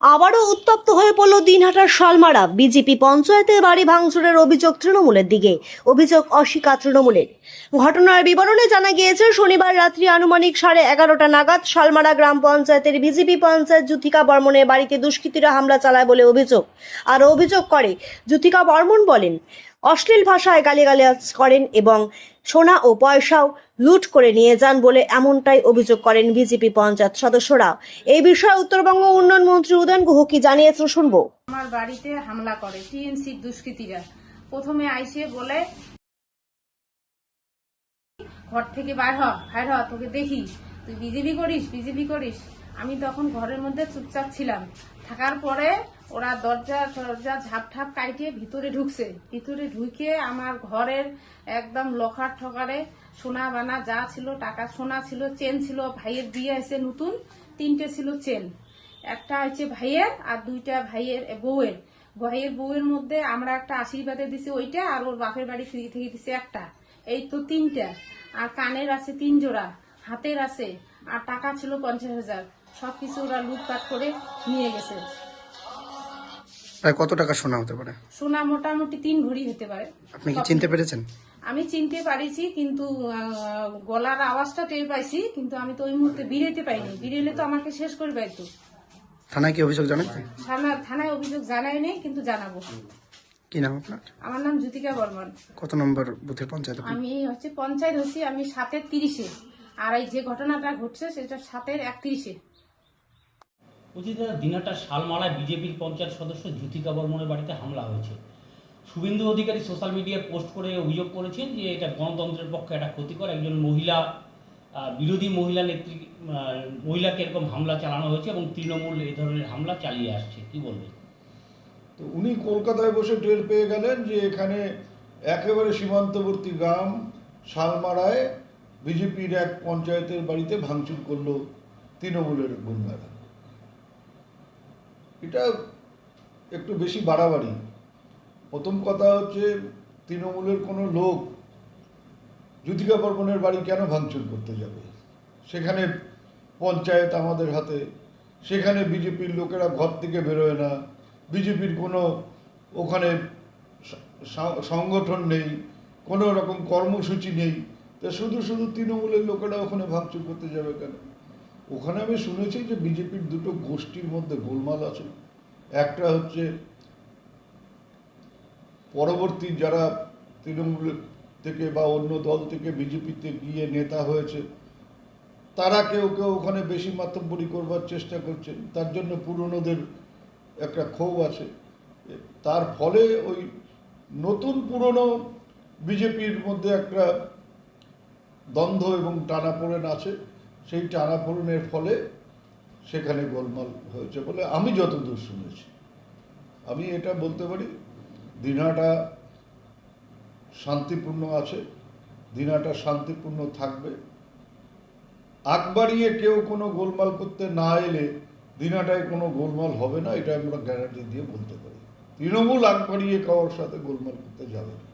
আবারও উত্তপ্ত হয়ে পড়ল দিনহাটার শালমারা। বিজেপি পঞ্চায়েতের বাড়ি ভাঙচুরের অভিযোগ তৃণমূলের দিকে। অভিযোগ অস্বীকার তৃণমূলের। ঘটনার বিবরণে জানা গিয়েছে, শনিবার রাত্রি আনুমানিক সাড়ে এগারোটা নাগাদ শালমারা গ্রাম পঞ্চায়েতের বিজেপি পঞ্চায়েত জুথিকা বর্মনের বাড়িতে দুষ্কৃতীরা হামলা চালায় বলে অভিযোগ। আর অভিযোগ করে, জুথিকা বর্মন বলেন অশ্লীল ভাষায় গালিগালাজ করেন এবং সোনা ও পয়সাও লুট করে নিয়ে যান বলে এমনটাই অভিযোগ করেন বিজেপি পঞ্চায়েত সদস্যরা এই বিষয়ে উত্তরবঙ্গ উন্নয়ন মন্ত্রী উদয়ন গুহ কি জানিয়েছে শুনব। আমার বাড়িতে হামলা করে টিএমসির দুষ্কৃতীরা। প্রথমে আইসে বলে, ঘর থেকে বাইর হ বাইর হ, তোকে দেখি। তুই বিজেপি করিস বিজেপি করিস। আমি তখন ঘরের মধ্যে চুপচাপ ছিলাম। থাকার পরে ওরা দরজা দরজা ঝাপ ঠাপ কাটিয়ে ভিতরে ঢুকছে। ভিতরে ঢুকে আমার ঘরের একদম লকার ঠকারে সোনা বানা যা ছিল, টাকা সোনা ছিল, চেন ছিল, ভাইয়ের বিয়ে আছে নতুন, তিনটে ছিল চেন। একটা হচ্ছে ভাইয়ের আর দুইটা ভাইয়ের বউয়ের। ভাইয়ের বউয়ের মধ্যে আমরা একটা আশীর্বাদে দিছি ওইটা আর ওর বাপের বাড়ি ফিরে থেকে দিছি একটা। এই তো তিনটা। আর কানের আছে তিন জোড়া, হাতের আছে। আর টাকা ছিল পঞ্চাশ হাজার। সবকিছু ওরা লুটপাট করে নিয়ে গেছে। প্রায় কত টাকা শোনা হতে পারে? সোনা মোটামুটি তিন ভরি হতে পারে। আপনি কি চিনতে পেরেছেন? আমি চিনতে পারিছি কিন্তু গলার আওয়াজটা টের পাইছি কিন্তু আমি তো ওই মুহূর্তে বিরেতে পাইনি। বিরেলে তো আমাকে শেষ করে পাইতো থানায় কি অভিযোগ জানাচ্ছেন থানা থানায় অভিযোগ জানাই নেই কিন্তু জানাব। কি নাম আপনার? আমার নাম জ্যোতিকা বর্মন। কত নম্বর বুথের পঞ্চায়েত? আমি হচ্ছে পঞ্চায়েত হচ্ছি আমি সাতের তিরিশে। আর এই যে ঘটনাটা ঘটছে সেটা সাতের একত্রিশে। বলছি দাদা দিনাটা শালমালায় বিজেপির পঞ্চায়েত সদস্য জ্যোতিকা বর্মনের বাড়িতে হামলা হয়েছে। শুভেন্দু অধিকারী সোশ্যাল মিডিয়ায় পোস্ট করে অভিযোগ করেছেন যে এটা গণতন্ত্রের পক্ষে একটা ক্ষতিকর একজন মহিলা বিরোধী মহিলা নেত্রী মহিলাকে এরকম হামলা চালানো হয়েছে এবং তৃণমূল এই ধরনের হামলা চালিয়ে আসছে। কি বলবেন? তো উনি কলকাতায় বসে টের পেয়ে গেলেন যে এখানে একেবারে সীমান্তবর্তী গ্রাম শালমারায় বিজেপির এক পঞ্চায়েতের বাড়িতে ভাঙচুর করল তৃণমূলের গুন্ডারা। এটা একটু বেশি বাড়াবাড়ি। প্রথম কথা হচ্ছে, তৃণমূলের কোনো লোক জ্যোতিকা বর্মনের বাড়ি কেন ভাঙচুর করতে যাবে? সেখানে পঞ্চায়েত আমাদের হাতে, সেখানে বিজেপির লোকেরা ঘর থেকে বেরোয় না, বিজেপির কোনো ওখানে সংগঠন নেই, কোনো রকম কর্মসূচি নেই। তা শুধু শুধু তৃণমূলের লোকেরা ওখানে ভাঙচুর করতে যাবে কেন? ওখানে আমি শুনেছি যে বিজেপির দুটো গোষ্ঠীর মধ্যে গোলমাল আছে। একটা হচ্ছে পরবর্তী যারা তৃণমূল থেকে বা অন্য দল থেকে বিজেপিতে গিয়ে নেতা হয়েছে, তারা কেউ কেউ ওখানে বেশি মাতব্বরি করবার চেষ্টা করছে। তার জন্য পুরনোদের একটা ক্ষোভ আছে। তার ফলে ওই নতুন পুরনো বিজেপির মধ্যে একটা দ্বন্দ্ব এবং টানাপোড়েন আছে। সেই টানাপোড়েনের ফলে সেখানে গোলমাল হয়েছে বলে আমি যতদূর শুনেছি। আমি এটা বলতে পারি, দিনাটা শান্তিপূর্ণ আছে, দিনাটা শান্তিপূর্ণ থাকবে। আগ বাড়িয়ে কেউ কোনো গোলমাল করতে না এলে দিনাটায় কোনো গোলমাল হবে না, এটা আমরা গ্যারান্টি দিয়ে বলতে পারি। তৃণমূল আগ বাড়িয়ে কারোর সাথে গোলমাল করতে যাবে না।